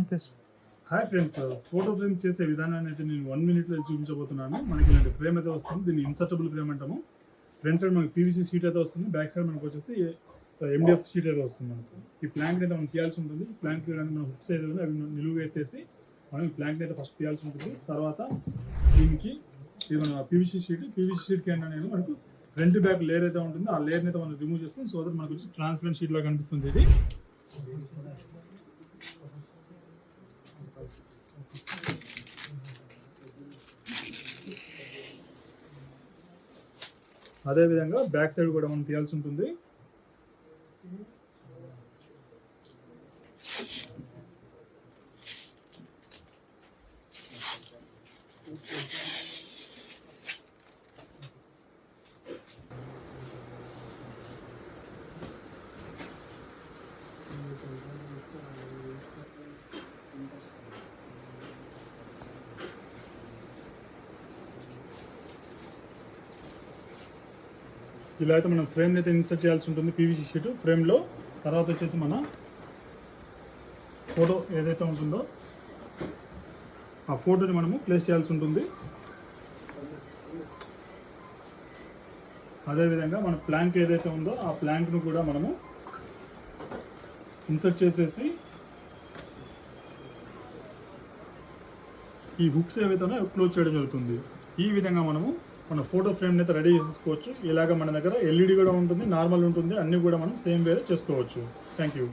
Okay sir hi friends photo frame చేసే విధానాన్ని అయితే నేను వన్ మినిట్లో చూపించబోతున్నాను. మనకి ఇలాంటి ఫ్రేమ్ అయితే వస్తుంది. దీన్ని ఇన్సర్టబుల్ ఫ్రేమ్ అంటాము. ఫ్రంట్ సైడ్ మనకి పీవీసీ షీట్ అయితే వస్తుంది. బ్యాక్ సైడ్ మనకు వచ్చేసి uh, ఎండిఎఫ్ షీట్ అయితే వస్తుంది మనకు. ఈ ప్లాంక్ అయితే మనం తీయాల్సి ఉంటుంది. ఈ ప్లాంక్ తీయడానికి మనం హుక్స్ అయితే అవి నిలువు పెట్టేసి మనం ఈ ప్లాంక్ అయితే ఫస్ట్ తీయాల్సి ఉంటుంది. తర్వాత దీనికి ఇది మన పీవీసీ షీట్ పీవీసీ షీట్కి ఏంటనేది మనకు ఫ్రంట్ బ్యాక్ లేయర్ అయితే ఉంటుంది. ఆ లేయర్ని అయితే మనం రిమూవ్ చేస్తాం సో దట్ మనకు వచ్చి ట్రాన్స్పరెంట్ షీట్ కనిపిస్తుంది ఇది. అదే విధంగా బ్యాక్ సైడ్ కూడా మనం తీయాల్సి ఉంటుంది. ఇలా అయితే మనం ఫ్రేమ్ అయితే ఇన్సర్ట్ చేయాల్సి ఉంటుంది పీవీసీ షీట్ ఫ్రేమ్లో తర్వాత వచ్చేసి మన ఫోటో ఏదైతే ఉంటుందో ఆ ఫోటోని మనము ప్లేస్ చేయాల్సి ఉంటుంది. అదేవిధంగా మన ప్లాంక్ ఏదైతే ఉందో ఆ ప్లాంక్ను కూడా మనము ఇన్సర్ట్ చేసేసి ఈ హుక్స్ ఏవైతే ఉన్నాయో క్లోజ్ చేయడం జరుగుతుంది. ఈ విధంగా మనము మన ఫోటో ఫ్రేమ్ని అయితే రెడీ చేసుకోవచ్చు. ఇలాగ మన దగ్గర ఎల్ఈడి కూడా ఉంటుంది నార్మల్ ఉంటుంది అన్నీ కూడా మనం సేమ్ వేరే చేసుకోవచ్చు. Thank you.